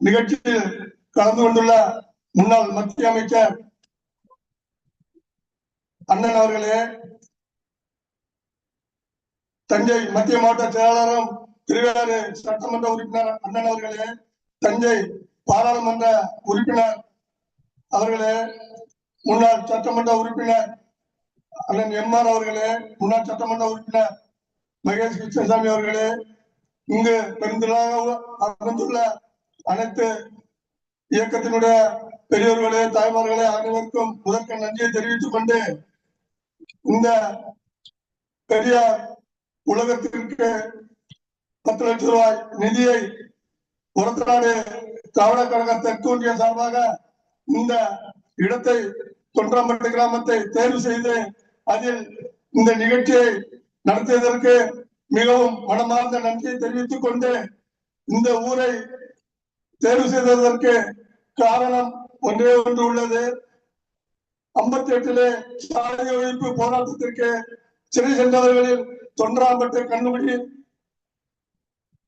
நிகழ்ச்சியில் கலந்து கொண்டுள்ள முன்னாள் மத்திய அமைச்சர் அண்ணன் அவர்களே தஞ்சை மத்திய மாவட்ட செயலாளரும் திருவேறு சட்டமன்ற உறுப்பினர் அண்ணன் அவர்களே தஞ்சை பாராளுமன்ற உறுப்பினர் அவர்களே முன்னாள் சட்டமன்ற உறுப்பினர் அண்ணன் எம்ஆர் அவர்களே முன்னாள் சட்டமன்ற உறுப்பினர் மகேஷ் கிருஷ்ணசாமி அவர்களே இங்கு பெருந்திலாக அமர்ந்துள்ள அனைத்து இயக்கத்தினுடைய பெரியோர்களே தாய்மார்களே அனைவருக்கும் முதற்க நன்றியை தெரிவித்துக் கொண்டு இந்த பெரிய உலகத்திற்கு பத்து லட்சம் ரூபாய் நிதியை ஒரத்தநாடு திராவிட கழக தெற்கு ஒன்றிய சார்பாக இந்த இடத்தை தொன்றாம்பட்டு கிராமத்தை தேர்வு செய்து அதில் இந்த நிகழ்ச்சியை நடத்தியதற்கு மிகவும் மனமார்ந்த நன்றியை தெரிவித்துக் கொண்டு இந்த ஊரை தேர்வு செய்ததற்கு காரணம் ஒன்றே ஒன்று உள்ளது. ஐம்பத்தி எட்டிலே சாலை ஒழிப்பு போராட்டத்திற்கு சிறை சென்றவர்களில் தொன்றாம்பட்டு கண்ணுபிடி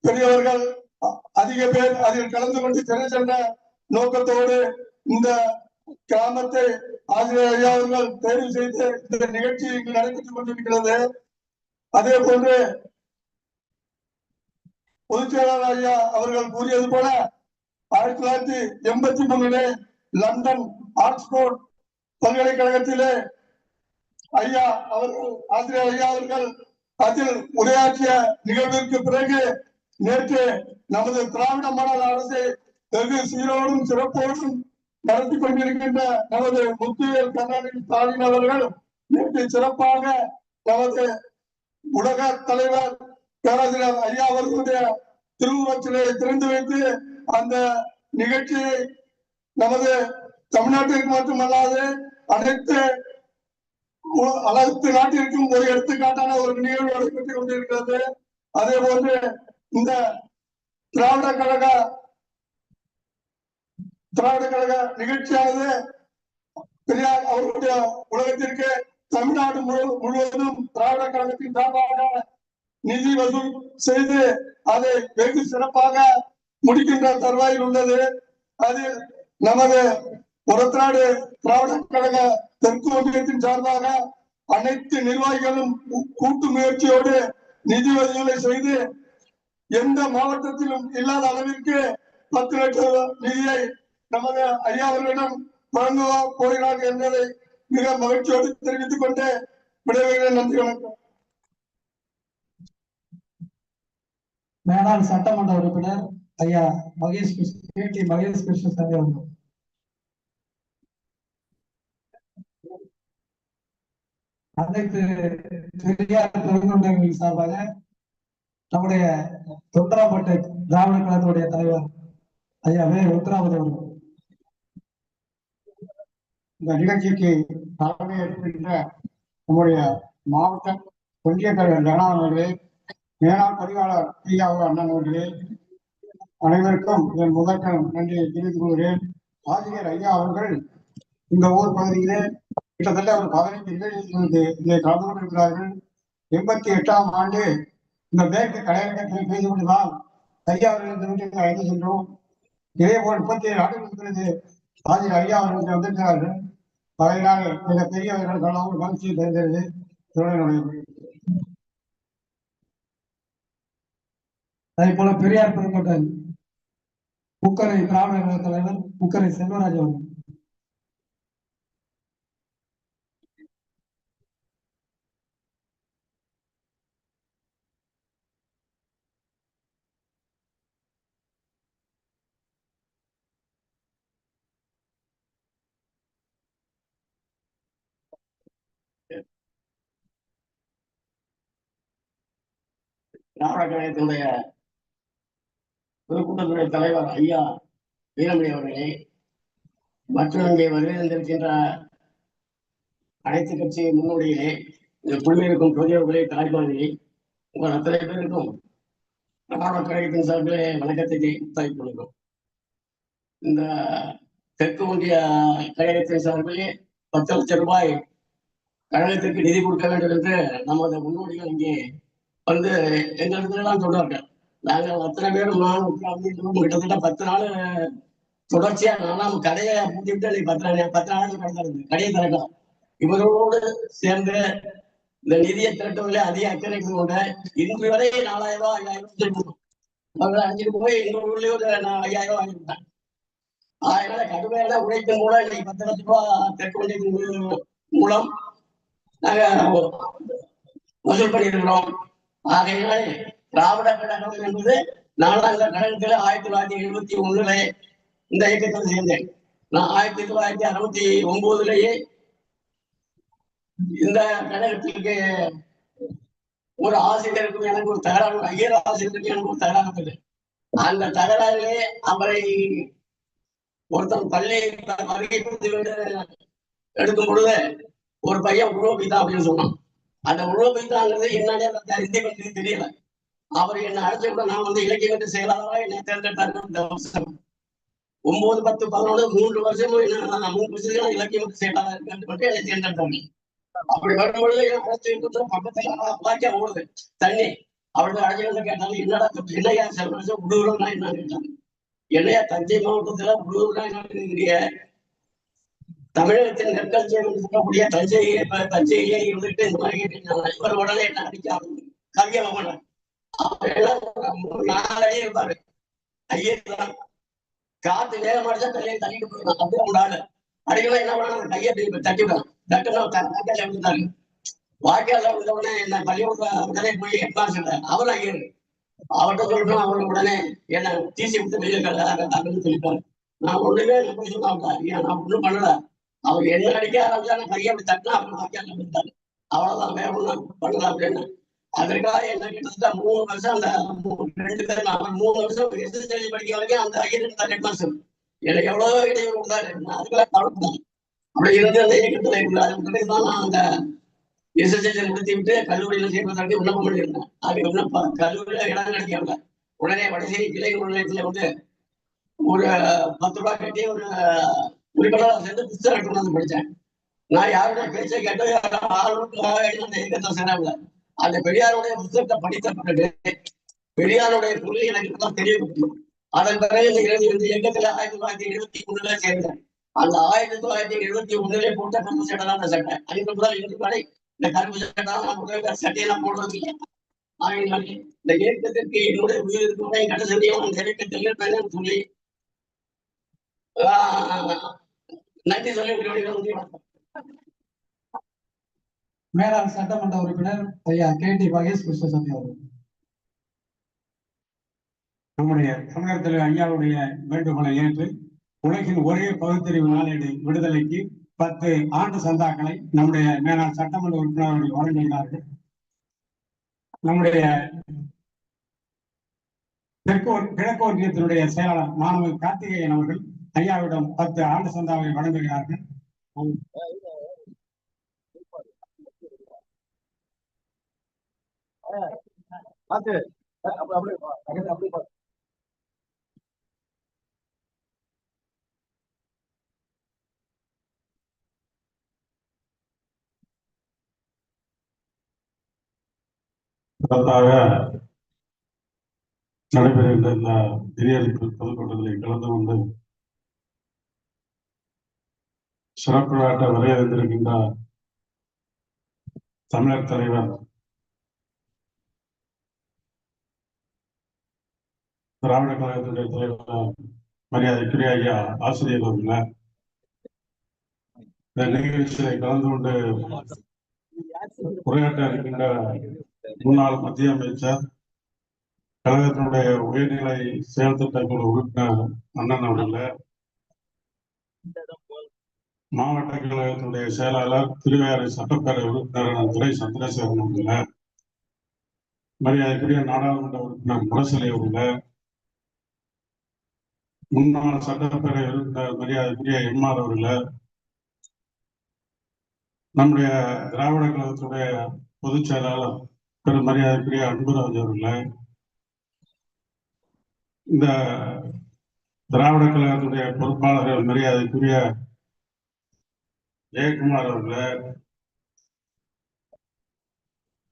பெரியவர்கள் அதிக பேர் அதில் கலந்து கொண்டு சிறை சென்ற நோக்கத்தோடு இந்த கிராமத்தை ஆசிரியர் ஐயா அவர்கள் தேர்வு செய்து இந்த நிகழ்ச்சி இங்கு நடைபெற்றுக் கொண்டிருக்கிறது. அதே போன்று பொதுச் செயலாளர் ஐயா அவர்கள் கூறியது போல ஆயிரத்தி தொள்ளாயிரத்தி எண்பத்தி மூணுலே லண்டன் ஆக்ஸ்போர்ட் பல்கலைக்கழகத்திலே ஐயா அவர்கள் ஆசிரியர் ஐயா அவர்கள் அதில் உரையாற்றிய நிகழ்விற்கு பிறகு நேற்று நமது திராவிட மாடல் அரசை வெகு சீரோடும் சிறப்போடும் நடத்தி கொண்டிருக்கின்ற நமது முத்துவேல் கருணாநிதி ஸ்டாலின் அவர்கள் நேற்று சிறப்பாக நமது உலக தலைவர் பேராசிரியர் ஐயா அவர்களுடைய திருவுருவச்சிலையை திறந்து வைத்து அந்த நிகழ்ச்சியை நமது தமிழ்நாட்டிற்கு மட்டுமல்லாது அனைத்து அனைத்து நாட்டிற்கும் ஒரு எடுத்துக்காட்டான ஒரு நிகழ்வு நடைபெற்றுக் கொண்டிருக்கிறது. அதே போன்று இந்த திராவிட கழக திராவிட கழக நிகழ்ச்சியானது பெரியார் அவர்களுடைய உலகத்திற்கு தமிழ்நாடு முழுவதும் திராவிட கழகத்தின் சார்பாக நிதி வசூல் செய்து அதை வெகு சிறப்பாக முடிக்கின்ற தருவாயில் உள்ளது. அதில் நமது ஒரத்தநாடு திராவிட கழக தெற்கு ஒன்றியத்தின் சார்பாக அனைத்து நிர்வாகிகளும் கூட்டு முயற்சியோடு நிதி உதவிகளை செய்து எந்த மாவட்டத்திலும் இல்லாத அளவிற்கு பத்து லட்சம் நிதியை நமது ஐயா அவர்களிடம் வழங்குவ போகிறார்கள் என்பதை மிக மகிழ்ச்சியோடு தெரிவித்துக் கொண்டு விடைபெறுகிறேன். நன்றி வணக்கம். மேலாண் சட்டமன்ற உறுப்பினர் ஐயா மகேஷ் கிருஷ்ண கே டி மகேஷ் கிருஷ்ணசாமி அவர்கள் அனைத்து பெரியார் பெருங்கொண்டங்களின் சார்பாக நம்முடைய தொன்றாம்பட்டு திராவிட கழகத்துடைய தலைவர் ஐயா வே உத்தராபதி அவர்கள். இந்த நிகழ்ச்சிக்கு தலைமை ஏற்கின்ற நம்முடைய மாவட்ட ஒன்றிய தலைவர் ஜெகநாதன் அவர்களே மேலாண் பதிவாளர் ஐயாவு அண்ணன் அவர்களே அனைவருக்கும் என் முதற்கம் நன்றியை தெரிவித்துக் கொள்கிறேன். ஆசிரியர் ஐயா அவர்கள் இந்த ஊர் பகுதியிலே கிட்டத்தட்ட ஒரு பதினைந்து நிகழ்ச்சியிலிருந்து இதை கலந்து கொண்டிருக்கிறார்கள். எண்பத்தி எட்டாம் ஆண்டு இந்த மேற்கு கலையரங்கத்தில் செய்து கொண்டுதான் ஐயா அவர்கள் அழைத்து சென்றோம். இதே போல் முப்பத்தி ஏழு ஆண்டுகளுக்கு பிறகு ஆசிரியர் ஐயா அவர்கள் வந்திருக்கிறார்கள். அதனால் மிக பெரியவர்கள் கலந்து மகிழ்ச்சியை தெரிந்தது அதே போல பெரியார் பெருங்கொண்டன் முக்கரை திராவிட கழக தலைவர் முக்கரை செல்வராஜ் அவர்கள் திராவிட கழகத்தினுடைய பொதுக்கூட்டத்துடைய தலைவர் ஐயா வீரமணி அவர்களே மற்றும் இங்கே வருகின்றிருக்கின்ற அனைத்து கட்சி முன்னோடியிலே இந்த புள்ளியிருக்கும் பெரியவர்களே தாய்மார்களே உங்கள் அத்தனை பேருக்கும் நாடக கழகத்தின் சார்பிலே வணக்கத்தை தெரிவித்துக் கொள்கிறோம். இந்த தெற்கு ஒன்றிய கழகத்தின் சார்பிலே பத்து லட்சம் ரூபாய் கழகத்திற்கு நிதி கொடுக்க வேண்டும் என்று நமது முன்னோடிகள் இங்கே வந்து எங்களிடத்திலாம் சொன்னார்கள். நாங்கள் அத்தனை பேரும் கிட்டத்தட்ட பத்து நாள் தொடர்ச்சியா நானும் கடையை பூட்டிவிட்டு இன்னைக்கு பத்து நாள் பத்து நாள் கடந்திருக்கு கடையை திறக்கலாம். இவர்களோடு சேர்ந்து இந்த நிதியை திரட்டுவதில் அதிக அக்கறை கொண்டு இன்று வரை நாலாயிரம் ரூபாய் ஐயாயிரம் ரூபாய் அவர்கள் அஞ்சுட்டு போய் எங்க ஊர்லயே ஒரு நான் ஐயாயிரம் ரூபாய் வாங்கிவிட்டேன் அதனால கடுமையான உழைப்பின் மூலம் இன்னைக்கு பத்து லட்சம் ரூபாய் திறக்க வேண்டியது மூலம் நாங்க வசூல் பண்ணியிருக்கிறோம் ஆகையினாலே திராவிட கழகம் என்பது நாலாந்த கழகத்தில் ஆயிரத்தி தொள்ளாயிரத்தி எழுபத்தி ஒண்ணுல இந்த இயக்கத்தில் சேர்ந்தேன். நான் ஆயிரத்தி தொள்ளாயிரத்தி அறுபத்தி ஒன்பதுலயே இந்த கழகத்திற்கு ஒரு ஆசிரியருக்கும் எனக்கு ஒரு தகராறு ஐயர் ஆசிரியருக்கும் எனக்கு ஒரு தகராறு இருந்தது அந்த தகராறிலே அவரை ஒருத்தர் பள்ளி வருகை கொடுத்து எடுக்கும் பொழுது ஒரு பையன் உருவபிதா அப்படின்னு சொன்னான். அந்த உருவபிதாங்கிறது என்னன்னு அந்த இந்திய தெரியல. அவர் என்னை அழைச்ச கூட நான் வந்து இலக்கிய செயலாளராக என்னை தேர்ந்தெடுத்தாரு ஒன்பது பத்து பதினொன்று மூன்று வருஷமும் என்ன நான் மூணு வருஷத்துக்கு நான் இலக்கிய செயலாளர் இருக்கேன் மட்டும் என்னை தேர்ந்தெடுத்தாங்க. அப்படி வரும்பொழுது என் பக்கத்துல வாக்கியா ஓடுது. தண்ணி. அவர்கள் அழைச்சவங்க கேட்டாலும் என்னடா தப்பு? என்னையா வருஷம் உடுவுறோம்னா என்ன கேட்டாங்க. என்னையா தஞ்சை மாவட்டத்துல உடுவுறா என்ன தமிழகத்தின் நெற்கள் சொல்லக்கூடிய தஞ்சை இப்ப தஞ்சையிலே இருந்துட்டு இந்த மாதிரி இவர் உடனே என்ன அடிக்க கவிய பகவான் நாலு அடி ஐயர் காத்து வேகம் அடிச்சா தலையை தள்ளிட்டு போயிடும் அப்படியே அவங்க ஆளு அடிக்கலாம் என்ன பண்ணாங்க கையை இப்படி தட்டி விடும் தட்டுனா வாய்க்கால விழுந்தாரு உடனே என்ன பள்ளிக்கூட உடனே போய் ஹெட்மாஸ்டர் அவர் ஐயர் அவர்கிட்ட சொல்லணும் அவர் உடனே என்ன தீசி விட்டு வெளியே அப்படின்னு சொல்லிட்டாரு நான் ஒண்ணுமே இல்லை போய் சொன்னாங்க ஐயா நான் ஒண்ணும் பண்ணல அவர் என்ன அடிக்க ஆரம்பிச்சா நான் கையை அப்படி தட்டினா அப்புறம் வாய்க்கால விழுந்தாரு அவ்வளவுதான் வேற ஒண்ணும் பண்ணல அப்படின்னு. அதற்காக என்ன கிட்டத்தட்ட மூணு வருஷம் அந்த ரெண்டு பேரும் அவர் மூணு வருஷம் எஸ்எஸ்எல்சி படிக்க வரைக்கும் அந்த ஐயர் இருந்தார் வருஷம் எனக்கு எவ்வளவு இடையூறு உண்டாரு அதுக்கெல்லாம் கவலைப்பட்டேன் அப்படி இருந்து அந்த இயக்கத்துல இருந்தார் அதுக்கு தான் நான் அந்த எஸ்எஸ்எல்சி முடித்து விட்டு கல்லூரியில சேர்ப்பதற்கு விண்ணப்பம் பண்ணியிருந்தேன். அது விண்ணப்பம் கல்லூரியில இடம் கிடைக்கல உடனே வடசேரி கிளை நிலையத்துல வந்து ஒரு பத்து ரூபாய் கட்டி ஒரு உறுப்பினராக சேர்ந்து புத்தகம் எடுத்து வந்து படித்தேன். நான் யாருடைய பேச்சை கேட்டு ஆளுநருக்காக அந்த இயக்கத்தை சேரவில்லை அந்த பெரியாருடைய புத்தகத்தை படித்த பிறகு பெரியாருடைய கொள்கை எனக்கு இப்பதான் தெரியப்பட்டது அதன் பிறகு இந்த இரண்டு இந்த இயக்கத்துல ஆயிரத்தி தொள்ளாயிரத்தி எழுபத்தி ஒண்ணுல சேர்ந்தேன். அந்த ஆயிரத்தி தொள்ளாயிரத்தி எழுபத்தி ஒண்ணுல போட்ட கரும்பு சட்டை தான் அந்த சட்டை. அதுக்கு முதல் இன்று வரை இந்த கரும்பு சட்டை நான் சட்டையெல்லாம் போடுறது இல்லை. ஆகையினாலே இந்த இயக்கத்திற்கு என்னுடைய உயிர் இருக்கிறதை கடைசியும் அந்த இயக்கத்தில் பெயர் சொல்லி. நன்றி சொல்லி மேலாண் சட்டமன்ற உறுப்பினர் ஐயா கே டி மகேஷ் கிருஷ்ணசாமி அவர்கள். நம்முடைய தமிழர் தலைவர் ஐயாவுடைய வேண்டுகோளை ஏற்று உலகின் ஒரே பகுத்தறிவு நாளேடு விடுதலைக்கு பத்து ஆண்டு சந்தாக்களை நம்முடைய மேலாண் சட்டமன்ற உறுப்பினர் அவர்கள் வழங்குகிறார்கள் நம்முடைய தெற்கு கிழக்கு ஒன்றியத்தினுடைய செயலாளர் மாணவர் கார்த்திகேயன் அவர்கள் ஐயாவிடம் பத்து ஆண்டு சந்தாவை வழங்குகிறார்கள். சிறப்பாக நடைபெறுகின்ற இந்த திரியளிப்பு பொதுக்கூட்டத்தில் கலந்து கொண்டு சிறப்பு விளையாட்ட வரையறுத்திருக்கின்ற தமிழர் தலைவர் திராவிட கழகத்தினுடைய தலைவர் மரியாதைக்குரிய ஐயா ஆசிரியர் அவர்கள இந்த நிகழ்ச்சியை கலந்து கொண்டு உரையாற்ற இருக்கின்ற முன்னாள் மத்திய அமைச்சர் கழகத்தினுடைய உயர்நிலை செயல் திட்டக்குழு உறுப்பினர் அண்ணன் அவர்கள மாவட்ட கழகத்தினுடைய செயலாளர் திருவையாறு சட்டப்பேரவை உறுப்பினர் துறை துரை சந்திரசேகரன் அவர்கள மரியாதைக்குரிய நாடாளுமன்ற உறுப்பினர் முரசலை அவர்கள முன்னாள் சட்டப்பேரவை உறுப்பினர் மரியாதைக்குரிய எம்ஆர் அவர்கள நம்முடைய திராவிட கழகத்துடைய பொதுச் செயலாளர் பெரும் மரியாதைக்குரிய அன்புராஜ் அவர்கள இந்த திராவிட கழகத்துடைய பொறுப்பாளர்கள் மரியாதைக்குரிய ஜெயக்குமார் அவர்கள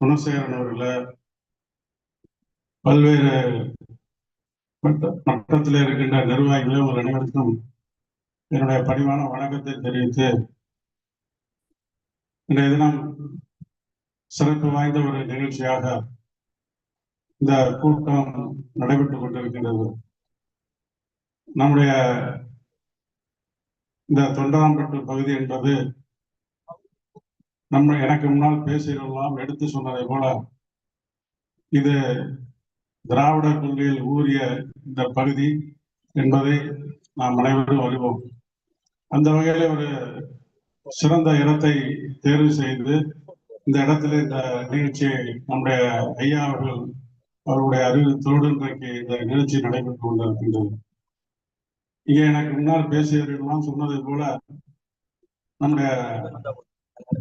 குணசேகரன் அவர்கள பல்வேறு மட்டத்தில் இருக்கின்ற நிர்வாகிகளே ஒரு அனைவருக்கும் என்னுடைய பணிவான வணக்கத்தை தெரிவித்து இன்றைய தினம் சிறப்பு வாய்ந்த ஒரு நிகழ்ச்சியாக இந்த கூட்டம் நடைபெற்றுக் கொண்டிருக்கின்றது. நம்முடைய இந்த தொண்டாம்பட்டு பகுதி என்பது நம்ம எனக்கு முன்னால் பேசியவர்களெல்லாம் எடுத்து சொன்னதை போல இது திராவிட கொள்கையில் ஊறிய இந்த பகுதி என்பதை நாம் அனைவரும் அறிவோம். அந்த வகையில் ஒரு சிறந்த இடத்தை தேர்வு செய்து இந்த இடத்துல இந்த நிகழ்ச்சியை நம்முடைய ஐயா அவர்கள் அவருடைய அறிவித்தோடு இன்றைக்கு இந்த நிகழ்ச்சி நடைபெற்றுக் கொண்டிருக்கின்றது. இங்கே எனக்கு முன்னால் பேசியவர்கள்லாம் சொன்னதை போல நம்முடைய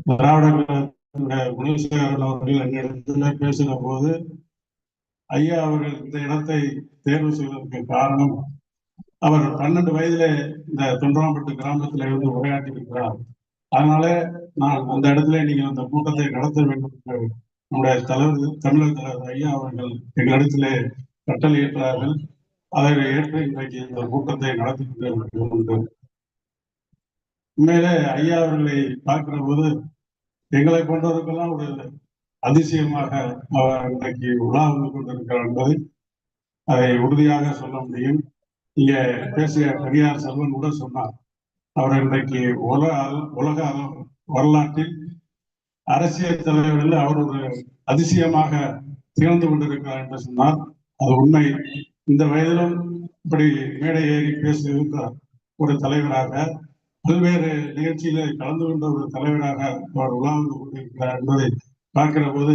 திராவிட உணவு குணசேகரன் அவர்கள் என்னிடத்துல பேசின போது ஐயா அவர்கள் இந்த இடத்தை தேர்வு செய்வதற்கு காரணம் அவர் பன்னெண்டு வயதிலே இந்த தொன்றாம்பட்டு கிராமத்தில் இருந்து உரையாற்றி இருக்கிறார் அதனால நான் அந்த இடத்துல நீங்க அந்த கூட்டத்தை நடத்த வேண்டும் என்று நம்முடைய தலைவர் தமிழக தலைவர் ஐயா அவர்கள் எங்களிடத்திலே கட்டளையிட்டார்கள் அதை ஏற்று இன்றைக்கு இந்த கூட்டத்தை நடத்தி கொண்டிருக்கிறோம் உண்மையிலே ஐயா அவர்களை பார்க்கிற போது எங்களை போன்றவருக்கெல்லாம் ஒரு அதிசயமாக அவர் இன்றைக்கு உலா வந்து கொண்டிருக்கிறார் என்பதை அதை உறுதியாக சொல்ல முடியும். இங்கே பேசிய பெரியார் செல்வன் கூட சொன்னார் அவர் இன்றைக்கு உலக உலக வரலாற்றில் அரசியல் தலைவர்கள் அவர் ஒரு அதிசயமாக திகழ்ந்து கொண்டிருக்கிறார் என்று சொன்னார். அது உண்மை. இந்த வயதிலும் இப்படி மேடை ஏறி பேசுகின்ற ஒரு தலைவராக பல்வேறு நிகழ்ச்சியில கலந்து கொண்ட ஒரு தலைவராக அவர் உலாவது கொண்டிருக்கிறார் என்பதை பார்க்கிற போது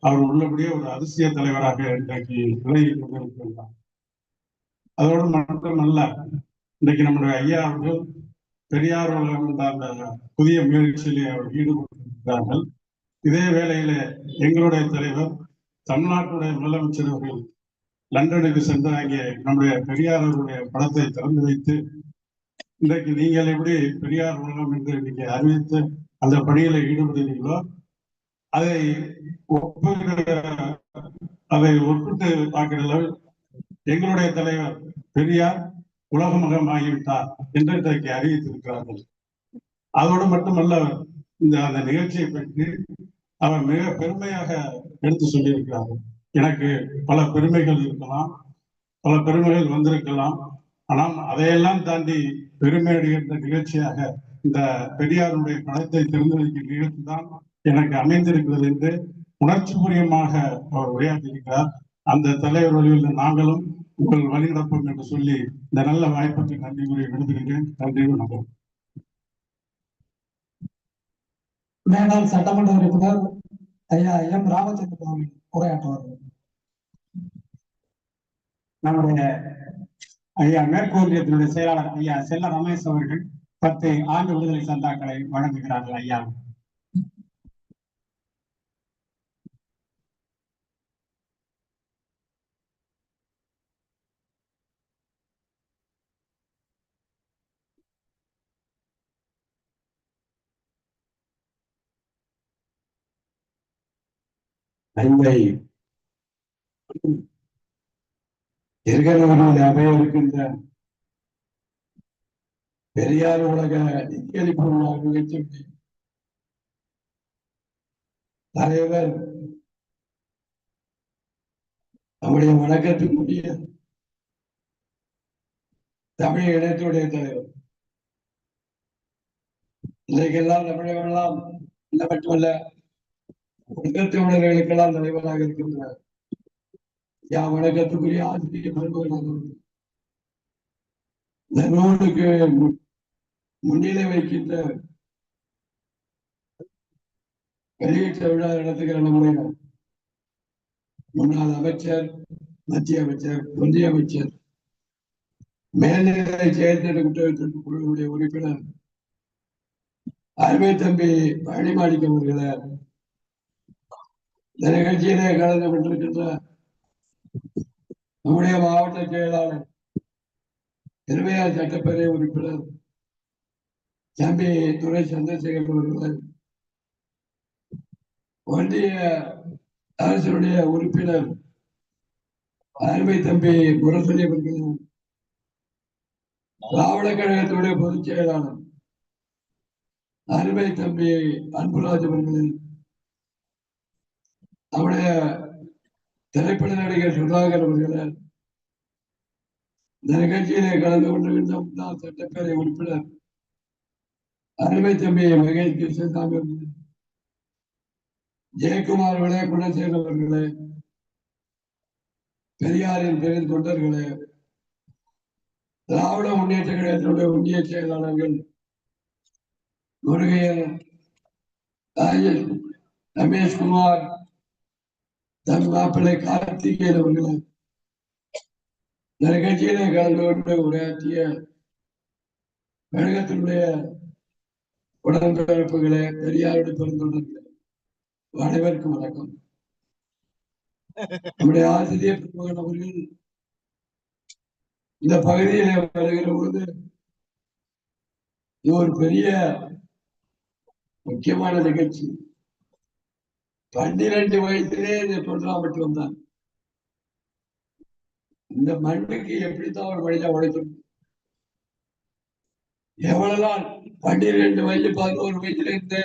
அவர் உள்ளபடியே ஒரு அதிசய தலைவராக இன்றைக்கு விலகி கொண்டிருக்கிறார் அதோடு மட்டுமல்ல இன்றைக்கு நம்முடைய ஐயா அவர்கள் பெரியார் உலகம் அந்த புதிய முயற்சியிலே அவர் ஈடுபட்டிருக்கிறார்கள். இதே வேளையில எங்களுடைய தலைவர் தமிழ்நாட்டுடைய முதலமைச்சர் அவர்கள் லண்டனுக்கு சென்று அங்கே நம்முடைய பெரியார் அவருடைய படத்தை திறந்து வைத்து இன்றைக்கு நீங்கள் எப்படி பெரியார் உலகம் என்று நீங்க அறிவித்து அந்த பணியில ஈடுபடுகிறீர்களோ அதை அதை ஒப்பிட்டு பார்க்கிற அளவில் எங்களுடைய தலைவர் பெரியார் உலகமுகம் ஆகிவிட்டார் என்று இன்றைக்கு அறிவித்திருக்கிறார்கள். அதோடு மட்டுமல்ல இந்த அந்த நிகழ்ச்சியை பற்றி அவர் மிக பெருமையாக எடுத்து சொல்லியிருக்கிறார்கள் எனக்கு பல பெருமைகள் இருக்கலாம் பல பெருமைகள் வந்திருக்கலாம். ஆனால் அதையெல்லாம் தாண்டி பெருமை அடைகின்ற நிகழ்ச்சியாக இந்த பெரியாருடைய படத்தை திறந்து வைக்கும் நிகழ்ச்சி தான் எனக்கு அமைந்திருக்கிறது என்று உணர்ச்சி பூரியமாக அவர் உரையாற்றியிருக்கிறார் அந்த தலைவர் வழியில் நாங்களும் உங்கள் வழிநடப்போம் என்று சொல்லி இந்த நல்ல வாய்ப்புக்கு நன்றி கூறி விடுகிறேன். நன்றி வணக்கம். மேலாள் சட்டமன்ற உறுப்பினர் ஐயா எம் ராமச்சந்திரன் அவர்கள் உரையாற்றுவார்கள் நம்முடைய ஐயா மேற்கு ஒன்றியத்தினுடைய செயலாளர் ஐயா செல்ல ரமேஷ் அவர்கள் பத்து ஆண்டு விடுதலை சந்தாக்களை வழங்குகிறார்கள் ஐயா. அன்பை இருக்கிறவர்கள் அமைய இருக்கின்ற பெரியார் உலக நிதியளிப்பு விழா தலைவர் நம்முடைய வணக்கத்துக்குரிய தமிழ் இணையத்துடைய தலைவர். இன்றைக்கெல்லாம் தமிழகமெல்லாம் இல்லை மட்டுமல்ல வணக்கத்தமிழர்களுக்கெல்லாம் தலைவராக இருக்கின்றார். யா வணக்கத்துக்குரிய ஆசிரியர் பெருமகனாக இந்த நூலுக்கு முன்னிலை வைக்கின்ற வெளியீட்டு விழா நடத்துகிற நம்முடைய முன்னாள் அமைச்சர் மத்திய அமைச்சர் ஒன்றிய அமைச்சர் மேல்நிலை செயல்திட்ட குற்றவியல் குழுவுடைய உறுப்பினர் அருமை தம்பி பழனிமாணிக்கம் அவர்களை இந்த நிகழ்ச்சியிலே கலந்து கொண்டிருக்கின்ற நம்முடைய மாவட்ட செயலாளர் திருமையார் சட்டப்பேரவை உறுப்பினர் தம்பி துறை சந்திரசேகர் அவர்கள் ஒன்றிய அரசுடைய உறுப்பினர் அருமை தம்பி முரசொலி அவர்கள் திராவிட கழகத்துடைய பொதுச் செயலாளர் அருமை தம்பி அன்புராஜ் அவர்கள் நம்முடைய திரைப்பட நடிகர் சுதாகர் அவர்கள் இந்த நிகழ்ச்சியிலே கலந்து கொண்டிருக்கின்ற முன்னாள் சட்டப்பேரவை உறுப்பினர் அருமை தம்பி மகேஷ் கிருஷ்ணசாமி அவர்கள் ஜெயக்குமார் அவர்களே குணசேகர் அவர்களே பெரியாரின் பெரும் தொண்டர்களே திராவிட முன்னேற்ற கழகத்தினுடைய ஒன்றிய செயலாளர்கள் முருகையன் ராஜேஷ் ரமேஷ்குமார் தன் மாப்பிள்ளை கார்த்திகேயன் அவர்கள். நிகழ்ச்சியிலே கலந்து கொண்டு உரையாற்றிய கழகத்தினுடைய உடன்பிறப்புகளே பெரியாருடைய பெருந்தொண்டர்களே அனைவருக்கும் வணக்கம். நம்முடைய ஆசிரியர் பெருமகன் அவர்கள் இந்த பகுதியிலே வருகிற பொழுது இது ஒரு பெரிய முக்கியமான நிகழ்ச்சி. பன்னிரண்டு வயதிலே இந்த தொன்றாமட்டு வந்தான். இந்த மண்ணுக்கு எப்படித்தான் ஒரு மனிதன் உழைக்கும் எவ்வளவுதான்? பன்னிரெண்டு வயது பதினோரு வயதுல இருந்து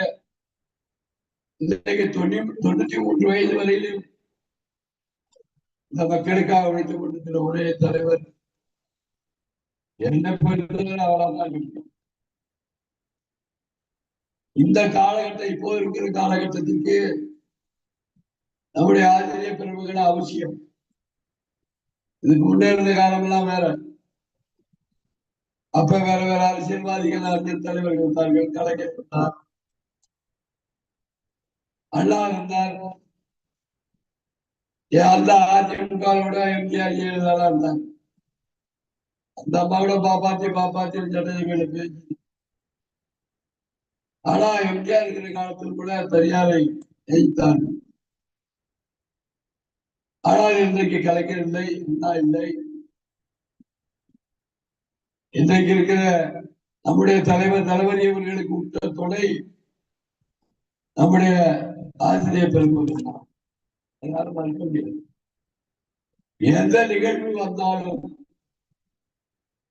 இன்றைக்கு தொண்ணூத்தி தொண்ணூத்தி மூன்று வயது வரையிலும் இந்த மக்களுக்காக உழைத்துக் கொண்டிருக்கிற ஒரே தலைவர் என்ன பொறுத்தவரை அவரால் இருக்கும் இந்த காலகட்டம் இப்போ இருக்கிற காலகட்டத்திற்கு நம்முடைய ஆசிரியர் பிரபுகள் அவசியம் இதுக்கு முன்னேற இருந்த காலமெல்லாம் வேற அப்ப வேற வேற அரசியல்வாதிகள் அரசியல் தலைவர்கள் இருந்தார்கள் கலைஞர் இருந்தார் அண்ணா இருந்தார் ஏன் அந்த அதிமுகவோட எம்ஜிஆர் ஜெயலலிதா இருந்தாங்க அந்த அம்மாவோட பாப்பாத்தி பாப்பாத்தி சட்டங்களை பேச்சு ஆனா எம்ஜிஆர் இருக்கிற காலத்தில் கூட பெரியாரை ஜெயித்தார் ஆனால் இன்றைக்கு கலைஞர் இல்லை? அண்ணா இல்லை? இன்றைக்கு இருக்கிற நம்முடைய தலைவர் தளபதி அவர்களுக்கு உற்ற துணை நம்முடைய ஆசிரியர் பெருமக்கள் தான். மறுக்க முடியாது. எந்த நிகழ்வு வந்தாலும்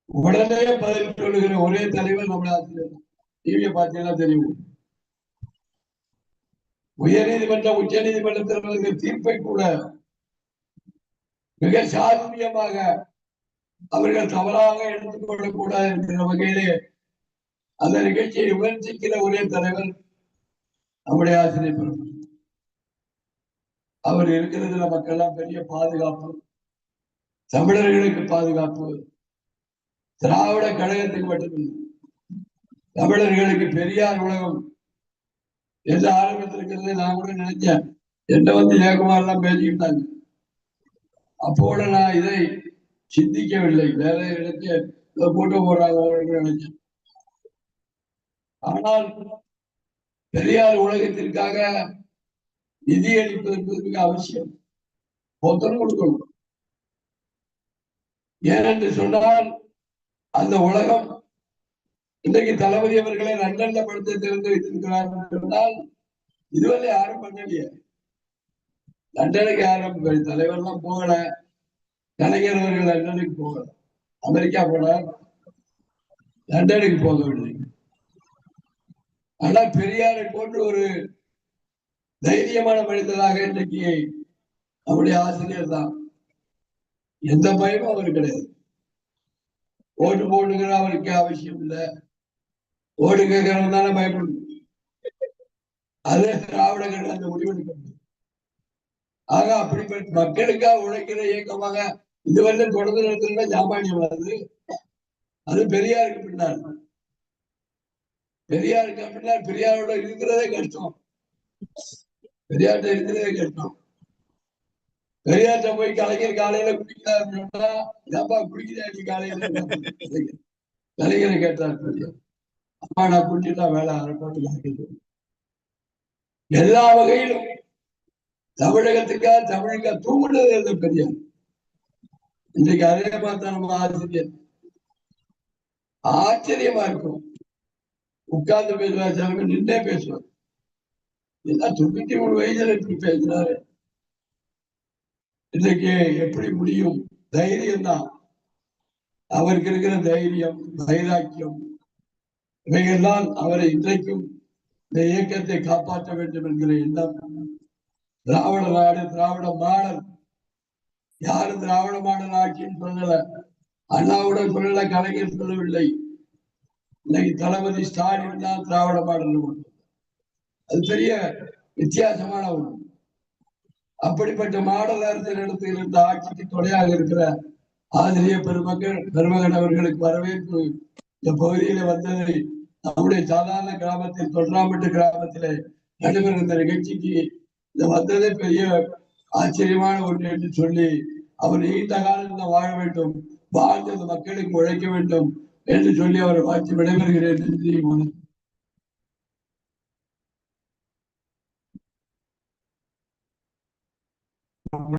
உடனே பதில் சொல்லுகிற ஒரே தலைவர் நம்முடைய ஆசிரியர். டிவியை பார்த்தீங்கன்னா தெரியும். உயர் நீதிமன்றம் உச்ச நீதிமன்றத்தில் தீர்ப்பை கூட மிக சாத்தியமாக அவர்கள் தவறாக எடுத்துக் கூடாது என்கிற வகையிலே அந்த நிகழ்ச்சியை விமர்சிக்கிற ஒரே தலைவர் நம்முடைய ஆசிரியர் பெருமக்கள் அவர் இருக்கிறதுல மக்கள் பெரிய பாதுகாப்பு தமிழர்களுக்கு பாதுகாப்பு திராவிட கழகத்துக்கு மட்டுமில்லை. தமிழர்களுக்கு பெரியார் உலகம் என்று ஆரம்பித்திருக்கிறது நான் கூட நினைச்சேன். என்ன வந்து ஏகமா எல்லாம் பேசிக்கிட்டாங்க. அப்போட நான் இதை சிந்திக்கவில்லை. வேற நினைச்சு இதை போட்டு போறாங்க நினைச்சேன். ஆனால் பெரியார் உலகத்திற்காக நிதி அளிப்பதற்கு மிக அவசியம். மொத்தம் கொடுக்கணும். ஏனென்று சொன்னால் அந்த உலகம் இன்றைக்கு தளபதி அவர்களை லண்டன்ல படுத்த திறந்து வைத்திருக்கிறார் என்று சொன்னால் இதுவரை யாரும் பண்ணலையே. லண்டனுக்கு யாரும் போய் தலைவர்லாம் போகல. கலைஞர் அவர்கள் லண்டனுக்கு போகல. அமெரிக்கா போனார். லண்டனுக்கு போகவில்லை. ஆனா பெரியாரை போன்று ஒரு தைரியமான மனிதராக இன்றைக்கு நம்முடைய ஆசிரியர் தான். எந்த பயமும் அவர் கிடையாது. ஓட்டு போட்டுங்கிற அவருக்கு அவசியம் இல்லை. ஓட்டு கேட்கறவங்க தானே பயப்படும் அதே திராவிடங்கள் அந்த முடிவெடுக்க முடியும் ஆக அப்படிப்பட்ட மக்களுக்காக உழைக்கிற இயக்கமாக இதுவரை தொடர்ந்து நடத்துகிற ஜாமானியம் வருது அது பெரியாருக்கு பின்னால். பெரியாருக்கு பின்னால் பெரியாரோட இருக்கிறதே கஷ்டம். பெரியார்ட்ட இருக்கிறதே கஷ்டம். பெரியார்ட்ட போய் கலைஞர் காலையில குடிக்கிறாருன்னு சொன்னா ஏப்பா குடிக்கிறா நீ காலையில கலைஞரை கேட்டார் பெரியார். அப்பா நான் குடிச்சுட்டா வேலை அரை ஆகிடுது. எல்லா வகையிலும் தமிழகத்துக்காக தமிழுக்காக தூங்குனது எழுத பெரியார் இன்றைக்கு அதே பார்த்தா நம்ம ஆசிரியர். ஆச்சரியமா இருக்கும். உட்கார்ந்து பேசுவார் சில பேர் நின்னே பேசுவார். எல்லாம் தொண்ணூத்தி மூணு வயசுல இப்படி பேசுறாரு? இன்றைக்கு எப்படி முடியும்? தைரியம் தான் அவருக்கு இருக்கிற தைரியம் வைராக்கியம் இவைகள்தான் அவரை இன்றைக்கும் இந்த இயக்கத்தை காப்பாற்ற வேண்டும் என்கிற எண்ணம். திராவிட நாடு திராவிட மாடல். யாரும் திராவிட மாடல் ஆட்சின்னு சொல்லல. அண்ணாவுடன் சொல்லல கலைஞர் சொல்லவில்லை. இன்னைக்கு தளபதி ஸ்டாலின் தான் திராவிட மாடல் கொண்டு அது பெரிய வித்தியாசமான ஒண்ணு. அப்படிப்பட்ட மாடல் அரசியல் இடத்தில் இருந்த ஆட்சிக்கு துணையாக இருக்கிற ஆதரிய பெருமக்கள் பெருமகன் அவர்களுக்கு வரவேற்பு இந்த பகுதியில வந்தது நம்முடைய சாதாரண கிராமத்தில் தொன்றாம்பட்டு கிராமத்திலே நடைபெறும் இந்த நிகழ்ச்சிக்கு இந்த வந்ததே பெரிய ஆச்சரியமான ஒன்று என்று சொல்லி அவர் நீண்ட காலம் வாழ வேண்டும் வாழ்ந்து மக்களுக்கு உழைக்க வேண்டும் என்று சொல்லி அவர் வாழ்த்து விடைபெறுகிறேன் நன்றி you.